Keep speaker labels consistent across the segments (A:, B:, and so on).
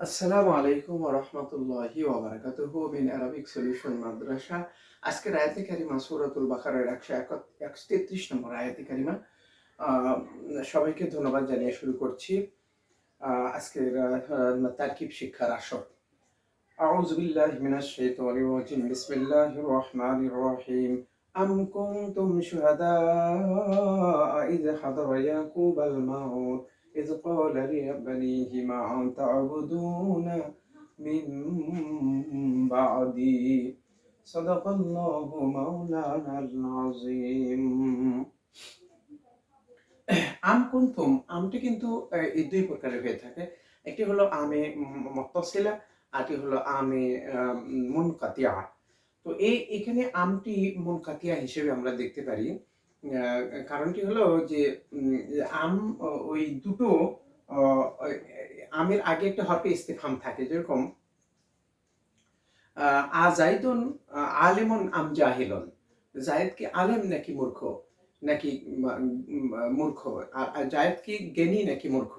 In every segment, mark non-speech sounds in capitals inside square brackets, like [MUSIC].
A: আসসালামু আলাইকুম ওয়া রাহমাতুল্লাহি ওয়া বারাকাতুহু মিন আরাবিক সলিউশন মাদ্রাসা আজকের আয়াতে কারিমা সূরাতুল বাকারার 133 নম্বর আয়াতে কারিমা আহ, সবাইকে ধন্যবাদ জানিয়ে শুরু করছি আহ, আজকের আহ, তারকিব শিক্ষার আসর أعوذ بالله من الشيطان الرجيم بسم الله الرحمن الرحيم أم كنتم شهداء إذ حضر يعقوب الموت إذ قال لبنيه ما تعبدون من بعدي صدق الله مولانا العظيم আম কুন্তুম আমটি কিন্তু আহ, এই দুই প্রকারের হয়ে থাকে একটি হলো আমে মত্তসিলা আরটি হলো আমে আহ, মুনকাতিয়া তো এই এখানে আমটি মুনকাতিয়া হিসেবে আমরা দেখতে পারি আহ, কারণটি হলো যে আম ওই দুটো আমের আগে একটা হরফে ইস্তেফাম থাকে, যেরকম আজাইদুন আলিমন, আম জাহিলন। জায়েদ কি আলেম নাকি মূর্খ? নাকি মূর্খ? আর জায়েদ কি জ্ঞানী নাকি মূর্খ?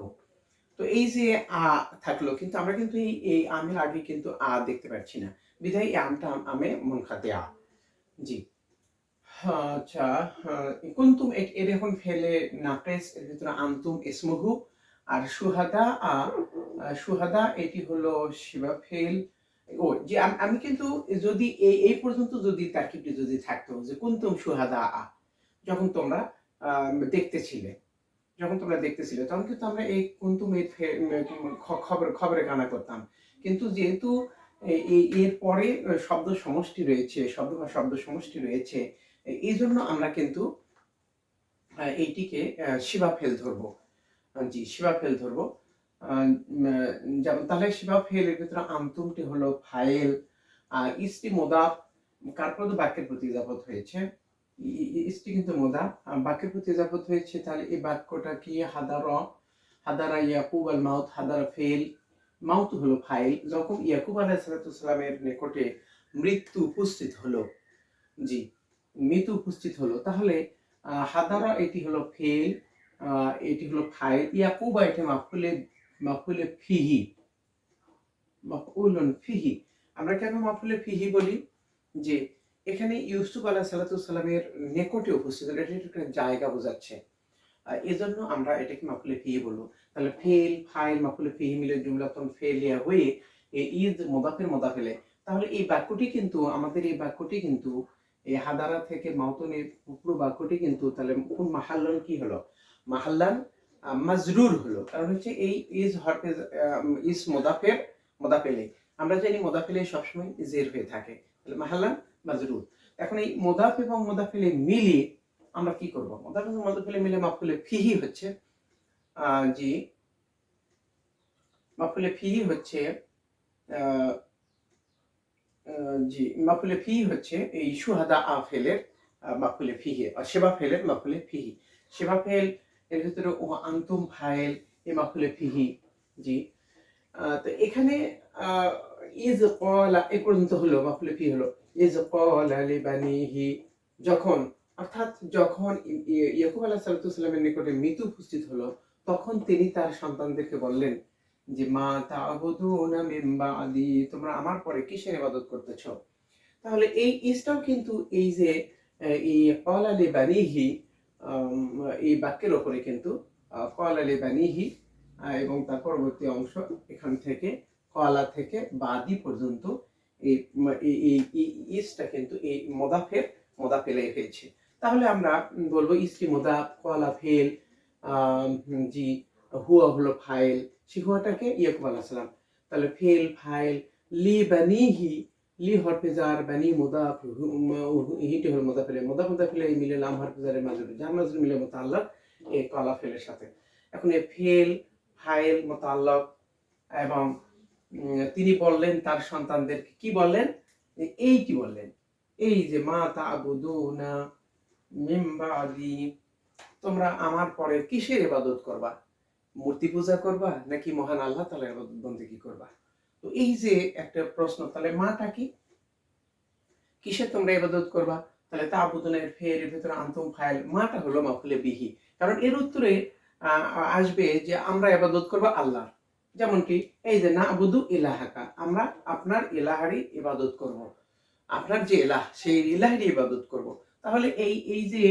A: তো এই যে আ থাকল, কিন্তু আমরা কিন্তু এই আমের আগে কিন্তু আ দেখতে পাচ্ছি না। বিধায় এই আমটা আমে মন খাতে আ। জি। আচ্ছা কুন্তুম এ- এর এখন ফেলে নাকেস, এর ভিতরে আন্তুম ইসমুহু, আর সুহাদা সুহাদা এটি হলো শিবা ফেল। ও, যে আমি কিন্তু যদি এই পর্যন্ত যদি তারকিবটি যদি থাকতো যে কুন্তুম সুহাদা, আ, যখন তোমরা দেখতেছিলে, যখন তোমরা দেখতেছিলে, তখন কিন্তু আমরা এই কুন্তুম এর খবর খবরে গানা করতাম। কিন্তু যেহেতু এর পরে শব্দ সমষ্টি রয়েছে, শব্দ বা শব্দ সমষ্টি রয়েছে এই জন্য আমরা কিন্তু এইটিকে শিবা ফেল ধরবো। জি, শিবা ফেল ধরবো। যেমন তাহলে শিবা ফেলের ভিতরে আন্তুমটি হলো ফাইল ইস্টি মোদাফ প্রতি বাক্যের প্রতি ইজাফত হয়েছে? ইস্টি কিন্তু মোদা বাক্যের প্রতি ইজাফত হয়েছে তাহলে এই বাক্যটা কি? হাদার, হাদারা ইয়াকুব আল মাউত, হাদারা ফেল। মাউত হলো ফাইল যখন ইয়াকুব আলাইসালামের নিকটে মৃত্যু উপস্থিত হলো, জি মৃত্যু উপস্থিত হলো, তাহলে হাদারা এটি হলো ফেল এটি হলো ফাইল ইয়াকুবা এটি মাফুলে মাফুলে ফিহি মাফুলুন ফিহি। আমরা কেন মাফুলে ফিহি বলি? যে, এখানে ইউসুফ আলাহ সাল্লামের নিকটে উপস্থিত হলো, এটা একটা জায়গা বোঝাচ্ছে। এজন্য আমরা এটাকে মাফুলে ফিহি বলব। তাহলে ফেল ফাইল মাফুলে ফিহি মিলে জুমলাতন ফেলিয়া হয়ে এই ঈদ মোদাফের মোদাফেলে তাহলে এই বাক্যটি কিন্তু, আমাদের এই বাক্যটি কিন্তু এই হাদারা থেকে মাউতনের পুরো বাক্যটি কিন্তু তাহলে কোন মাহাল্লান কি হলো? মাহাল্লান মাজরুর হলো। কারণ হচ্ছে এই ইজ হরফে ইজ মোদাফের, মোদাফেলে। আমরা জানি মোদাফেলে সবসময় জের হয়ে থাকে। তাহলে মাহাল্লান, মাজরুর। এখন এই মোদাফ এবং মোদাফেলে মিলিয়ে আমরা কি করব? মোদাফ এবং মোদাফেলে মিলে মাফুলে ফিহি হচ্ছে জি। মাফুলে ফিহি হচ্ছে জি মাফুলে ফি হচ্ছে, এই সুহাদা আ ফেলের মাফুলে ফিহি সেবা ফেলের মাফুলে ফিহি সেবা ফেল, এর ভিতরে ও আন্তুম ফাইল এ মাকুলে ফিহি জি। তো এখানে ইজ কলা, এ পর্যন্ত হলো, মাকুলে ফি হলো। ইজ কলা লিবানিহি যখন, অর্থাৎ যখন ইয়াকুব আলাহ সাল্লামের নিকটে মৃত্যু উপস্থিত হলো, তখন তিনি তার সন্তানদেরকে বললেন যে মা তা'বুদুনা মিন বাদি তোমরা আমার পরে কিসের ইবাদত করতেছ? তাহলে এই ইসটাও কিন্তু এই যে এই ক্বালা লিবানিহি আম, এই বাক্যের ওপরে কিন্তু লিবানিহি আহ, এবং তার পরবর্তী অংশ এখান থেকে কলা থেকে বাদি পর্যন্ত এই এই ইসটা কিন্তু এই মোদাফের মোদাফেলে হয়েছে তাহলে আমরা বলব ইসটি মোদাফ কলা ফেল জি হুয়া হলো ফাইল সেই হুয়াটাকে ইয়াকুব আলাহ সালাম। তাহলে ফেল, ফাইল, লি বানিহি, লি হরফেজার বানি মুদাফ, হিটি হল মুদাফেলে মুদাফ মুদাফেলে এই মিলে লাম হরফেজারের মাজুর যার মাজুর মিলে মোতাল্লাক এই কলা ফেলের সাথে। এখন এই ফেল, ফাইল, মোতাল্লাক এবং তিনি বললেন তার সন্তানদেরকে কি বললেন? যে এইটি বললেন। এই যে মা তা'বুদুনা মিন বাদি, তোমরা আমার পরে কিসের ইবাদত করবা? মূর্তি পূজা করবা নাকি মহান আল্লাহ ইবাদত বন্দেগী করবা? তো এই যে একটা প্রশ্ন, তাহলে মাটা কি? কিসের তোমরা ইবাদত করবা? তাহলে তা আবুদনের ফের ভিতরে আন্তম ফাইল, মাটা হলো মাফুলে বিহি। কারণ এর উত্তরে আসবে যে আমরা ইবাদত করব আল্লাহ যেমনটি এই যে না আবুদু ইলাহাকা, আমরা আপনার ইলাহারই ইবাদত করব। আপনার যে ইলাহ, সেই ইলাহারই ইবাদত করব। তাহলে এই এই যে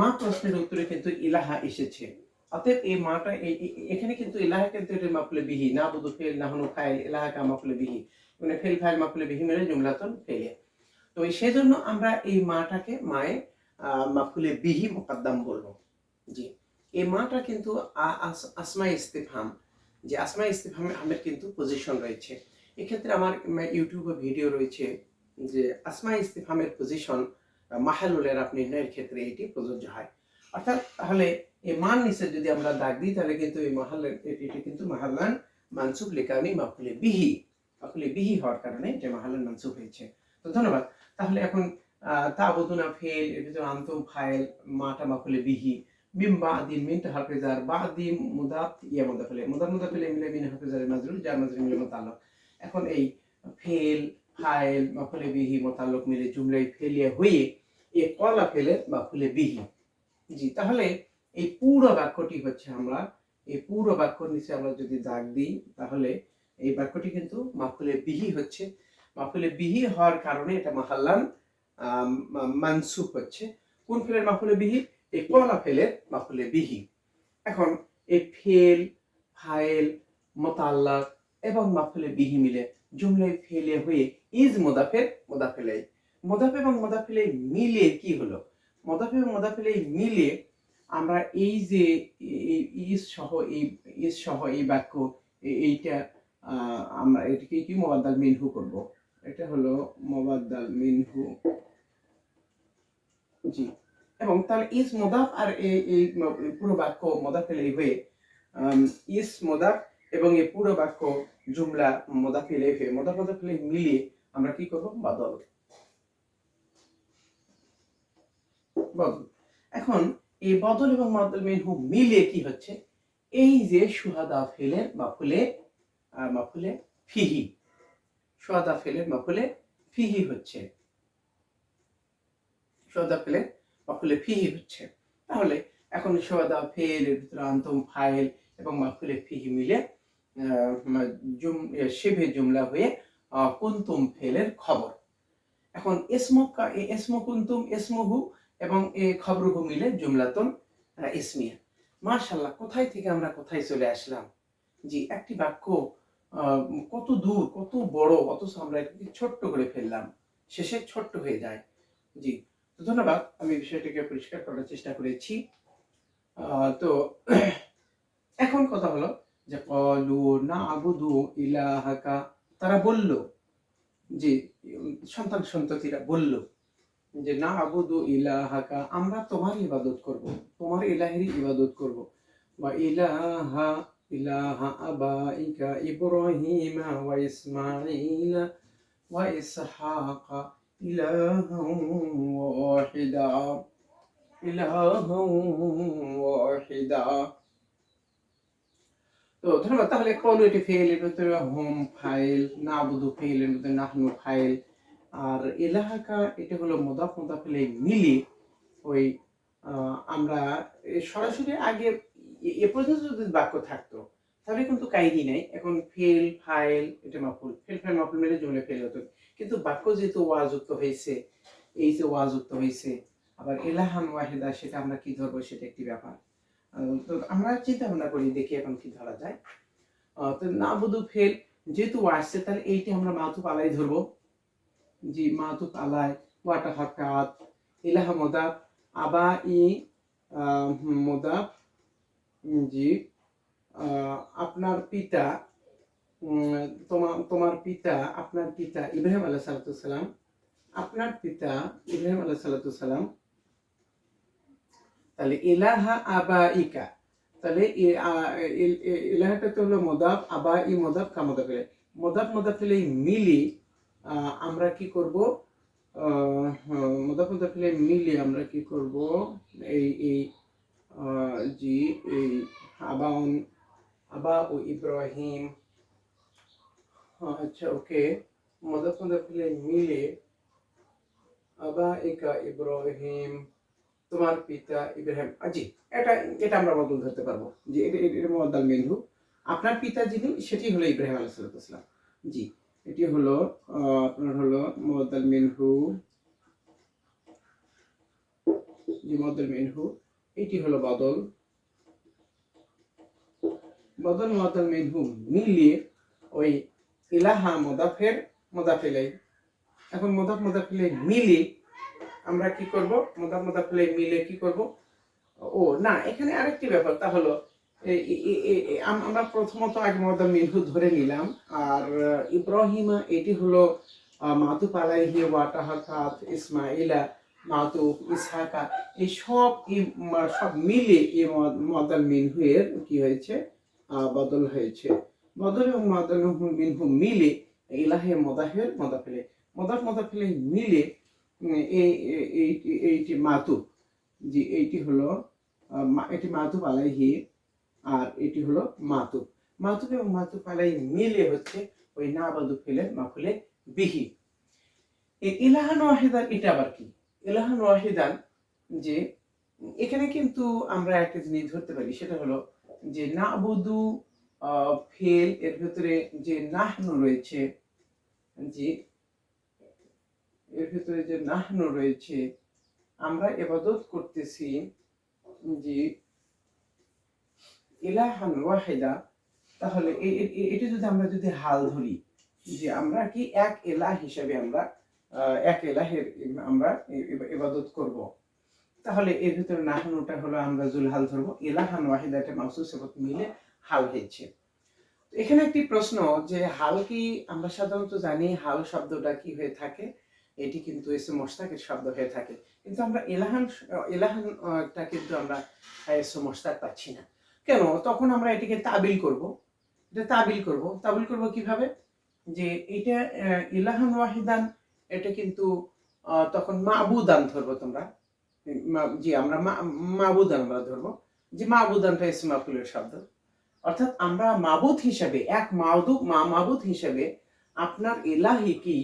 A: মা প্রশ্নের উত্তরে কিন্তু ইলাহা এসেছে। অতএব এই মাটা এখানে কিন্তু ইলাহা কিন্তু এটা মাফলে বিহি না বুধু ফেল, না হনু ফাইল ইলাহাকা মাফলে বিহি মানে ফেল, ফাইল মাফলে বিহি মিলে জুমলাতন ফেলে। তো সেজন্য আমরা এই মাটাকে মায়ে মাফুলে বিহি মোকাদ্দাম বলব। জি। এই মাটা কিন্তু আসমা ইস্তেফাম যে আসমা ইস্তেফামে আমের কিন্তু পজিশন রয়েছে। এক্ষেত্রে আমার ইউটিউবে ভিডিও রয়েছে যে আসমা ইস্তেফামের পজিশন মাহালুলের আপনি নির্ণয়ের ক্ষেত্রে এটি প্রযোজ্য হয়। অর্থাৎ তাহলে এই মান নিচে যদি আমরা দাগ দিই, তাহলে কিন্তু এই মাহালের এটি কিন্তু মাহাল্লান মানসুব লেখানি মাফুলে বিহি মাফুলে বিহি হওয়ার কারণে যে মাহাল্লান মানসুব হয়েছে। তো ধন্যবাদ। তাহলে এখন তা বদুনা ফেল, এর ভিতরে আন্তম ফাইল মাটা মাফুলে বিহি মিম বাদিন মিন হাফিজার বাদিম মুদাফ ইয়া মুদাফিলে মুদাফ মুদাফিলে মিলে মিন হাফিজার মাজরুর যার মাজরুর মিলে মুতাল্লাক। এখন এই ফেল, ফাইল মাফুলে বিহি, মুতাল্লাক মিলে জুমলাই ফেলিয়া হয়ে এ কলা ফেলে মাফুলে বিহি। জি তাহলে এই পুরো বাক্যটি হচ্ছে আমরা এই পুরো বাক্যর নিচে আমরা যদি দাগ দিই তাহলে এই বাক্যটি কিন্তু মাফুলে বিহি হচ্ছে। মাফুলে বিহি হওয়ার কারণে এটা মাহাল্লান আম, মা- মানসুব হচ্ছে। কোন ফেলের মাফুলে বিহি? এই কলা ফেলের মাফুলে বিহি। এখন এই ফেল ফাইল মোতাল্লাক এবং মাফুলে বিহি মিলে জুমলায় ফেলে হয়ে ইজ মোদাফের মোদাফেলে মোদাফ এবং মোদাফেলে মিলে কি হলো? মোদাফ এবং মোদাফেলে মিলে আমরা এই যে এই সহ, এই ইজ সহ এই বাক্য এইটা আমরা এটাকে কি মোবাদ্দাল মিনহু করব? এটা হলো মোবাদ্দাল মিনহু। জি। এবং তাহলে ইস মোদাফ আর এই পুরো বাক্য মোদাফেলে হয়ে ইস মোদাফ এবং এই পুরো বাক্য জুমলা মোদাফেলে হয়ে, মোদাফ মোদাফেলে মিলিয়ে আমরা কি করব? বদল। বদল এখন এই বদল এবং বদল মিনহু মিলিয়ে কি হচ্ছে? এই যে সুহাদা ফেলের মাফুলে মাফুলে ফিহি। সুহাদা ফেলের মাফুলে ফিহি হচ্ছে। সুহাদা ফেলের মাফুলে ফিহি হচ্ছে। তাহলে এখন সুহাদা ফেল আন্তম ফাইল এবং মাফুলে ফিহি মিলে শিবে জুমলা হয়ে কুন্তুম ফেলের খবর। এখন এসমো কা- এ এসমো কুন্তুম এসমহু এবং এ খবরহু মিলে জুমলাতন ইসমিয়া। মার্শাল্লাহ কোথায় থেকে আমরা কোথায় চলে আসলাম? জি, একটি বাক্য কত দূর, কত বড়, অথচ আমরা ছোট্ট করে ফেললাম। শেষে ছোট্ট হয়ে যায়। জি, তো ধন্যবাদ, আমি বিষয়টিকে পরিষ্কার করার চেষ্টা করেছি। তো [CLEARS THROAT] এখন কথা হলো যে, কলু না আবুদু ইলাহাকা। তারা বলল যে সন্তান সন্ততিরা বলল যে না, আবুদু ইলাহাকা, আমরা তোমার ইবাদত করব, তোমার ইলাহেরই ইবাদত করব। বা ইলাহা ইলাহা আবাইকা ইব্রাহিমা ওয়া ইসমাঈলা ওয়া ইসহাকা ইলাহান ওয়াহিদা। ইলাহান ওয়াহিদা। তো ধন্যবাদ, তাহলে কলু এটি ফেল এর ভিতরে হোম ফাইল না আবুদু ফেল এর ভিতরে নাহনু ফাইল আর এলাহাকা, এটা হলো মোদাফ, মোদাফিলে মিলি ওই আমরা সরাসরি আগে এ- পর্যন্ত যদি বাক্য থাকতো, তাহলে কিন্তু কাহিনী নাই। এখন ফেল ফাইল এটা মাফুল। ফেল ফাইল মাফুল মিলে জমলে ফেল হতো। কিন্তু বাক্য যেহেতু ওয়াযুক্ত হয়েছে, এই যে ওয়াযুক্ত হয়েছে, আবার এলাহান ওয়াহেদা, সেটা আমরা কি ধরবো, সেটা একটি ব্যাপার। তো আমরা চিন্তা ভাবনা করি, দেখি এখন কি ধরা যায়। তো না বুধু ফেল যেহেতু আসছে, তাহলে এইটি আমরা মাথু পালাই ধরবো। জি মাতুপ আলাই ওয়াটা হাকাত ইলাহা মোদাব আবা ই মোদাব জি আপনার পিতা তোমার তোমার পিতা, আপনার পিতা ইব্রাহিম আল্লাহ সালাতাম আপনার পিতা ইব্রাহিম আল্লাহ সালাতাম তাহলে ইলাহা আবা ইকা তাহলে ইলাহাটা তো হলো মোদাব আবা ই মোদাব কামোদাফেলে মোদাব মোদাফেলে মিলি আমরা কি করব? মোদাব মোদাফেলে মিলি আমরা কি করব? এই এই জি, এই, আবাউন আবা ও ইব্রাহিম আচ্ছা ওকে। মোদাব মোদাফেলে মিলে আবা ইকা ইব্রাহিম, তোমার পিতা ইব্রাহিম। আজি এটা এটা আমরা বদল ধরতে পারব। যে এটা, এটা- মোয়াদ্দাল মিনহু আপনার পিতা যিনি, সেটি হলো ইব্রাহিম আলাইসালাম জি এটি হলো আপনার হলো মোহাম্মদ মিনহু। জি মোহাম্মদ মিনহু। এটি হলো বদল। বদল মোহাম্মদ মিনহু মিলিয়ে ওই ইলাহা মোদাফের মোদাফেলাই এখন মোদাফ মোদাফেলে মিলিয়ে আমরা কি করব? মোদাফ মোদাফেলে মিলে কি করব? ও, না, এখানে আরেকটি ব্যাপার, তা হলো আমরা প্রথমত আগে মদা মিনহু ধরে নিলাম। আর ইব্রাহিমা এটি হলো আহ, মাতুপ আলাইহি ওয়াটাহাকাত ইসমাইলা মাতুপ ইসহাকা এই সব সব মিলে এই মদাল মিনহু এর কি হয়েছে? বদল হয়েছে। বদল এবং মদল মিনহু মিলে ইলাহে মদাহের মদাফেলে মদাফ মদাফেলে মিলে উম, এই এই- এই- এইটি মাতুপ জি এইটি হলো এটি মাতুপ আলাইহি আর এটি হলো মাতুব মাতুব এবং মাতুব আলাই মিলে হচ্ছে ওই না বাদু ফেলে মাফুলে বিহি এই ইলাহান ওয়াহিদান, এটা আবার কি? ইলাহান ওয়াহিদান যে, এখানে কিন্তু আমরা একটা জিনিস ধরতে পারি, সেটা হলো যে না বধু ফেল, এর ভেতরে যে নাহনু রয়েছে, যে, এর ভেতরে যে নাহনু রয়েছে, আমরা এবাদত করতেছি যে ইলাহান ওয়াহিদা, তাহলে এটা যদি আমরা যদি হাল ধরি, যে আমরা কি এক এলাহ হিসেবে আমরা এক এলাহের আমরা ইবাদত করব? তাহলে এর ভিতরে নাহানুটা হলো আমরা জুল হাল ধরবো, ইলাহান ওয়াহিদা একটা মাসুস সেবত মিলে হাল হয়েছে। এখানে একটি প্রশ্ন যে হাল কি আমরা সাধারণত জানি হাল শব্দটা কি হয়ে থাকে? এটি কিন্তু এসে মোস্তাকের শব্দ হয়ে থাকে। কিন্তু আমরা এলাহান এলাহানটা কিন্তু আমরা এসে মোস্তাক পাচ্ছি না। কেন? তখন আমরা এটিকে তাবিল করব। এটা তাবিল করব। তাবিল করব কীভাবে? যে এটা ইলাহান ওয়াহিদান, এটা কিন্তু তখন মাবুদান ধরবো তোমরা। জি, আমরা মাবুদান আমরা ধরবো। যে মাবুদানটা ইসমাফুলের শব্দ। অর্থাৎ আমরা মাবুদ হিসাবে, এক মাবুদ, মা মাবুদ হিসাবে আপনার এলাহি কি?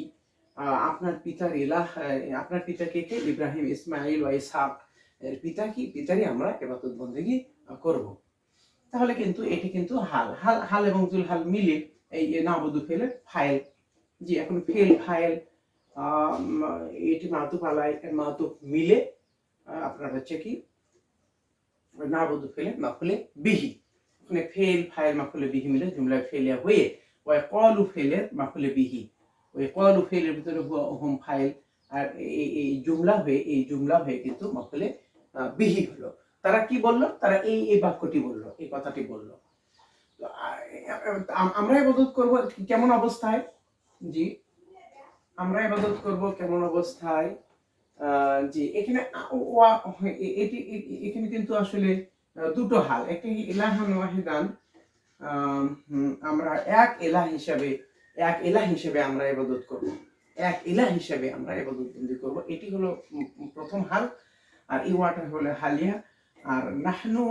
A: আপনার পিতার এলাহ আপনার পিতাকে কে কে? ইব্রাহিম ইসমাইল ওয়া ইসহাক, এর পিতা কি? পিতারই আমরা এবাদত বন্দেগী করব। তাহলে কিন্তু এটি কিন্তু হাল। হাল হাল এবং জুল হাল মিলে এই নাবদু ফেলের ফাইল। জি, এখন ফেল ফাইল এটি মাতুপ আলাই মাতুপ মিলে আপনার হচ্ছে কি, নাবদু ফেলে মাফুলে বিহি। ওখানে ফেল ফাইল মাফুলে বিহি মিলে জুমলায় ফেলিয়া হয়ে ওই কলু ফেলের মাফুলে বিহি। ওই কলু ফেলের ভিতরে হোম ফাইল, আর এই জুমলা হয়ে, এই জুমলা হয়ে কিন্তু মাফুলে বিহি হলো। তারা কি বলল? তারা এই এই বাক্যটি বলল এই কথাটি বলল। আমরা ইবাদত করব কেমন অবস্থায়? জি। আমরা ইবাদত করব কেমন অবস্থায়? জি এখানে এটি এখানে কিন্তু আসলে দুটো হাল। একটি ইলাহান ওয়াহিদান আম, আমরা এক এলাহ হিসাবে এক এলাহ হিসাবে আমরা ইবাদত করব। এক এলাহ হিসাবে আমরা ইবাদত করব। এটি হলো প্রথম হাল। আর এই ওয়াটা হলো হালিয়া। আর নাহনু,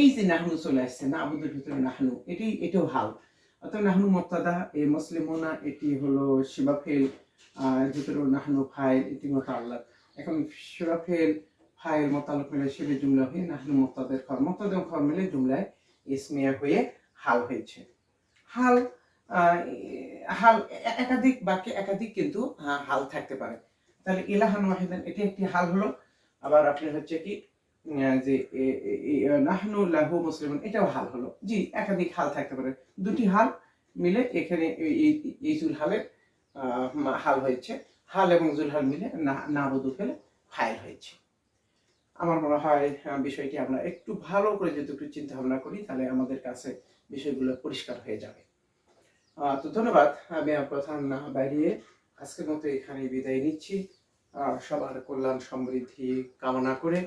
A: এই যে নাহনু চলে আসছে, না আবুদের ভিতরে নাহনু, এটি, এটাও হাল। অর্থাৎ নাহনু মুক্তাদা এই মুসলিমোনা এটি হলো শিবাফেল ভিতরে নাহনু ফাইল এটি মতো আল্লাহ। এখন শিবাফেল ফাইল মোতালক মিলে শিবে জুমলা হয়ে নাহনু মুক্তাদের খর মুক্তাদ এবং খর মিলে জুমলায় ইসমিয়া হয়ে হাল হয়েছে। হাল হাল একাধিক বাক্যে একাধিক কিন্তু হাল থাকতে পারে। তাহলে ইলাহান ওয়াহিদান, এটি একটি হাল হলো। আবার আপনি হচ্ছে কি যে নাহনু লাহু মুসলিমন, এটাও হাল হলো। জি, একাধিক হাল থাকতে পারে। দুটি হাল মিলে এখানে এই- এই- এই জুল হালের হাল হয়েছে। হাল এবং জুল হাল মিলে না বধু ফেলে ফাইল হয়েছে। আমার মনে হয় বিষয়টি আমরা একটু ভালো করে যদি একটু চিন্তা ভাবনা করি, তাহলে আমাদের কাছে বিষয়গুলো পরিষ্কার হয়ে যাবে। তো ধন্যবাদ। আমি আর না বাড়িয়ে আজকের মতো এখানে বিদায় নিচ্ছি। সবার কল্যাণ সমৃদ্ধি কামনা করে